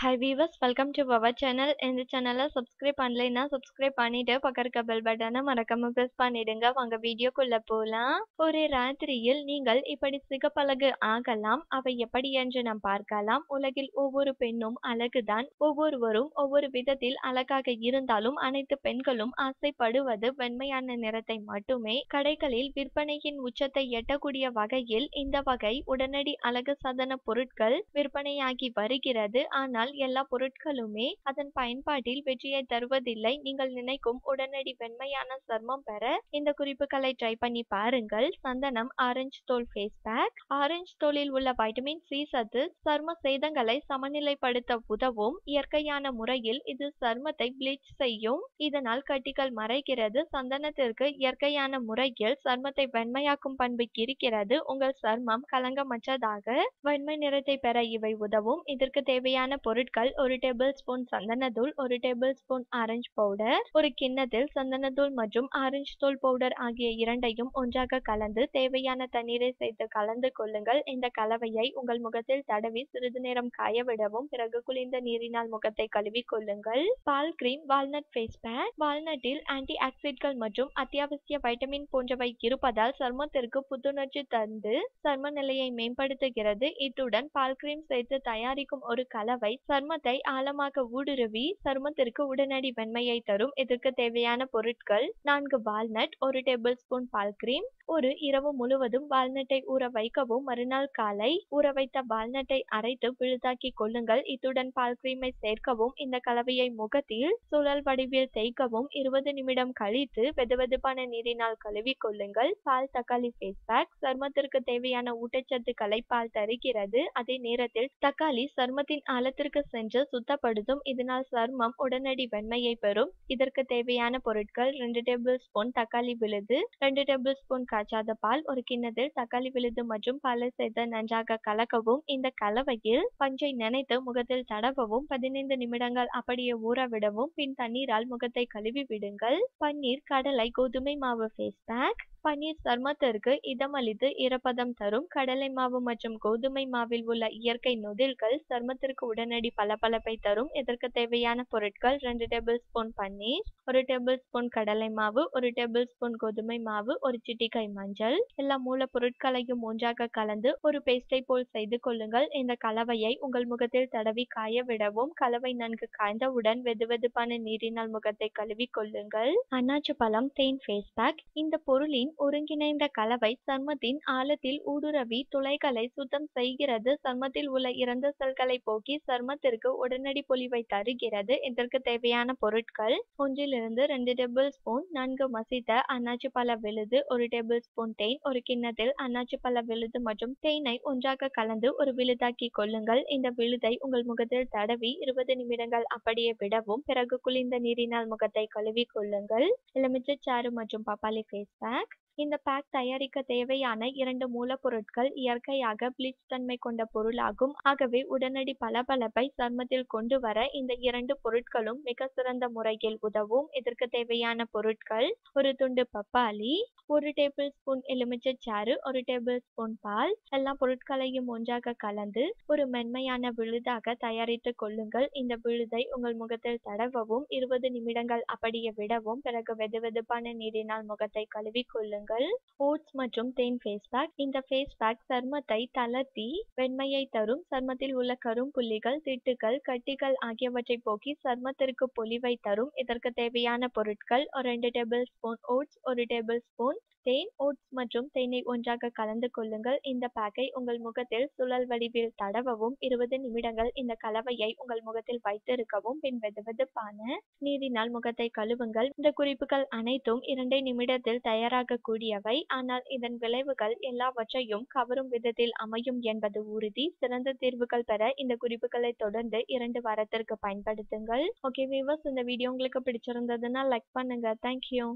Hi viewers welcome to power channel இந்த சேனலை subscribe பண்ணலைன்னா சப்ஸ்கிரைப் பண்ணிட்டு பக்கம் இருக்க பெல் பட்டனை மறக்காம ப்ரெஸ் பண்ணிடுங்க. வாங்க வீடியோக்குள்ள போலாம். ஒரு ராத்திரியில் நீங்கள் இப்படி சிகப்பழகு ஆகலாம். அவை எப்படி என்று நாம் பார்க்கலாம். உலகில் ஒவ்வொரு பெண்ணும் அழகுதான். ஒவ்வொருவரும் ஒவ்வொரு விதத்தில் அழகாக இருந்தாலும் அனைத்து பெண்களும் ஆசைப்படுவது வெண்மையான நிறத்தை மட்டுமே. கடைகளில் விற்பனையின் உச்சத்தை எட்டக்கூடிய வகையில் இந்த வகை உடனடி அழகு சாதன பொருட்கள் விற்பனையாகி வருகிறது. ஆனால் எல்லா பொருட்களுமே அதன் பயன்பாட்டில் வெற்றியை தருவதில்லை. நீங்கள் நினைக்கும் உடனடி வெண்மையான சர்மம் பெற இந்த குறிப்புகளை ட்ரை பண்ணி பாருங்கள். சந்தனம் ஆரஞ்சு தோல் ஃபேஸ் பேக் ஆரஞ்சு தோலில் உள்ள வைட்டமின் சி சத்து சர்ம சேதங்களை சமநிலைப்படுத்த உதவும். இயற்கையான முறையில் இது சர்மத்தை ப்ளீச் செய்யும். இதனால் கட்டிகள் மறைகிறது. சந்தனத்திற்கு இயற்கையான முறையில் சர்மத்தை வெண்மையாக்கும் பண்பு இருக்கிறது. உங்கள் சர்மம் கலங்கமற்றதாக வெண்மை நிறத்தை பெற இவை உதவும். இதற்கு தேவையான பொருள் பொருட்கள் ஒரு டேபிள் ஸ்பூன் சந்தனத்தூள் ஒரு டேபிள் ஸ்பூன் ஆரஞ்சு பவுடர் ஒரு கிண்ணத்தில் சந்தனத்தூள் மற்றும் ஆரஞ்சு தூள் பவுடர் ஆகிய இரண்டையும் ஒன்றாக கலந்து தேவையான தண்ணீரை சேர்த்து கலந்து கொள்ளுங்கள். இந்த கலவையை உங்கள் முகத்தில் தடவி சிறிது நேரம் காய விடவும் பிறகு குளிர்ந்த நீரினால் முகத்தை கழுவி கொள்ளுங்கள். பால் கிரீம் வால்நட் ஃபேஸ் பேக் வால்நட்டில் ஆன்டி ஆக்சிட்கள் மற்றும் அத்தியாவசிய வைட்டமின் போன்றவை இருப்பதால் சருமத்திற்கு புத்துணர்ச்சி தந்து சர்ம நிலையை மேம்படுத்துகிறது. இத்துடன் பால் கிரீம் சேர்த்து தயாரிக்கும் ஒரு கலவை சருமத்தை ஆழமாக ஊடுருவி சருமத்திற்கு உடனடி வெண்மையை தரும். இதற்கு தேவையான பொருட்கள் நான்கு வால்நட் ஒரு டேபிள் ஸ்பூன் பால் கிரீம் ஒரு இரவு முழுவதும் வால்நட்டை ஊற வைக்கவும். மறுநாள் காலை ஊற வைத்த வால்நட்டை அரைத்து பிழுதாக்கி கொள்ளுங்கள். இத்துடன் பால் கிரீமை சேர்க்கவும். இந்த கலவையை முகத்தில் சுழல் வடிவில் தேய்க்கவும். இருபது நிமிடம் கழித்து வெதுவெதுப்பான நீரினால் கழுவி கொள்ளுங்கள். பால் தக்காளி ஃபேஸ் பேக் சருமத்திற்கு தேவையான ஊட்டச்சத்துக்களை பால் தருகிறது. அதே நேரத்தில் தக்காளி சருமத்தின் ஆழத்திற்கு சென்று சுத்தப்படுத்தும். இதனால் சருமம் உடனடி வெண்மையை பெறும். இதற்கு தேவையான பொருட்கள் ரெண்டு டேபிள் ஸ்பூன் தக்காளி விழுது ரெண்டு டேபிள் ஸ்பூன் காய்ச்சாத பால் ஒரு கிண்ணத்தில் தக்காளி விழுது மற்றும் பாலை சேர்த்து நன்றாக கலக்கவும். இந்த கலவையில் பஞ்சை நினைத்து முகத்தில் தடவவும். பதினைந்து நிமிடங்கள் அப்படியே ஊற விடவும். பின் தண்ணீரால் முகத்தை கழுவி விடுங்கள். பன்னீர் கடலை கோதுமை மாவு ஃபேஸ் பேக் பன்னீர் சர்மத்திற்கு இதமளித்து ஈரப்பதம் தரும். கடலை மாவு மற்றும் கோதுமை மாவில் உள்ள இயற்கை நொதில்கள் சர்மத்திற்கு உடனடி பளபளப்பை தரும். இதற்கு தேவையான பொருட்கள் ரெண்டு டேபிள் ஸ்பூன் பன்னீர் ஒரு டேபிள் ஸ்பூன் கடலை மாவு ஒரு டேபிள் ஸ்பூன் கோதுமை மாவு ஒரு சிட்டிகை மஞ்சள். எல்லா மூலப்பொருட்களையும் ஒன்றாக கலந்து ஒரு பேஸ்டை போல் செய்து கொள்ளுங்கள். இந்த கலவையை உங்கள் முகத்தில் தடவி காய விடவும் கலவை நன்கு காய்ந்தவுடன் வெதுவெதுப்பான நீரினால் முகத்தை கழுவி கொள்ளுங்கள். அன்னாச்சு பழம் தேன் ஃபேஸ் பேக் இந்த பொருளின் ஒருங்கிணைந்த கலவை சர்மத்தின் ஆழத்தில் ஊடுருவி துளைகளை சுத்தம் செய்கிறது. சர்மத்தில் உள்ள இறந்த செல்களை போக்கி சர்மத்திற்கு உடனடி பொலிவை தருகிறது. இதற்கு தேவையான பொருட்கள் ஒன்றிலிருந்து ரெண்டு டேபிள் ஸ்பூன் நன்கு மசித்த அன்னாச்சி பழ விழுது ஒரு டேபிள் ஸ்பூன் தேன் ஒரு கிண்ணத்தில் அன்னாச்சி பழ விழுது மற்றும் தேனை ஒன்றாக கலந்து ஒரு விழுதாக்கி கொள்ளுங்கள். இந்த விழுதை உங்கள் முகத்தில் தடவி இருபது நிமிடங்கள் அப்படியே விடவும் பிறகு குளிர்ந்த நீரினால் முகத்தை கழுவி கொள்ளுங்கள். எலுமிச்சை சாறு மற்றும் பப்பாளி ஃபேஸ் பேக் இந்த பேக் தயாரிக்க தேவையான இரண்டு மூலப்பொருட்கள் இயற்கையாக ப்ளீச் தன்மை கொண்ட பொருளாகும். ஆகவே உடனடி பளபளப்பை சர்மத்தில் கொண்டு வர இந்த இரண்டு பொருட்களும் மிக சிறந்த முறையில் உதவும். இதற்கு தேவையான பொருட்கள் ஒரு துண்டு பப்பாளி ஒரு டேபிள் ஸ்பூன் எலுமிச்சை சாறு ஒரு டேபிள் ஸ்பூன் பால். எல்லா பொருட்களையும் ஒன்றாக கலந்து ஒரு மென்மையான விழுதாக தயாரித்து கொள்ளுங்கள். இந்த விழுதை உங்கள் முகத்தில் தடவவும் இருபது நிமிடங்கள் அப்படியே விடவும் பிறகு வெதுவெதுப்பான நீரினால் முகத்தை கழுவி கொள்ளுங்கள். ஓட்ஸ் மற்றும் தேன் ஃபேஸ் பேக் இந்த ஃபேஸ் பேக் சர்மத்தை தளர்த்தி வெண்மையை தரும். சர்மத்தில் உள்ள கரும்புள்ளிகள் திட்டுகள் கட்டிகள் ஆகியவற்றை போக்கி சர்மத்திற்கு பொலிவை தரும். இதற்கு தேவையான பொருட்கள் ஒரு ரெண்டு டேபிள் ஸ்பூன் ஓட்ஸ் ஒரு டேபிள் ஸ்பூன் தேன். ஓட்ஸ் மற்றும் தேனை ஒன்றாக கலந்து கொள்ளுங்கள். இந்த பேக்கை உங்கள் முகத்தில் சுழல் வடிவில் தடவவும். இருபது நிமிடங்கள் இந்த கலவையை உங்கள் முகத்தில் வைத்திருக்கவும். பின் வெதுவெதுப்பான நீரினால் முகத்தை கழுவுங்கள். இந்த குறிப்புகள் அனைத்தும் இரண்டே நிமிடத்தில் தயாராக கூடியவை. ஆனால் இதன் விளைவுகள் எல்லாவற்றையும் கவரும் விதத்தில் அமையும் என்பது உறுதி. சிறந்த தீர்வுகள் பெற இந்த குறிப்புகளை தொடர்ந்து இரண்டு வாரத்திற்கு பயன்படுத்துங்கள். ஓகே வீவர்ஸ் இந்த வீடியோ உங்களுக்கு பிடிச்சிருந்ததுன்னா லைக் பண்ணுங்க. தேங்க்யூ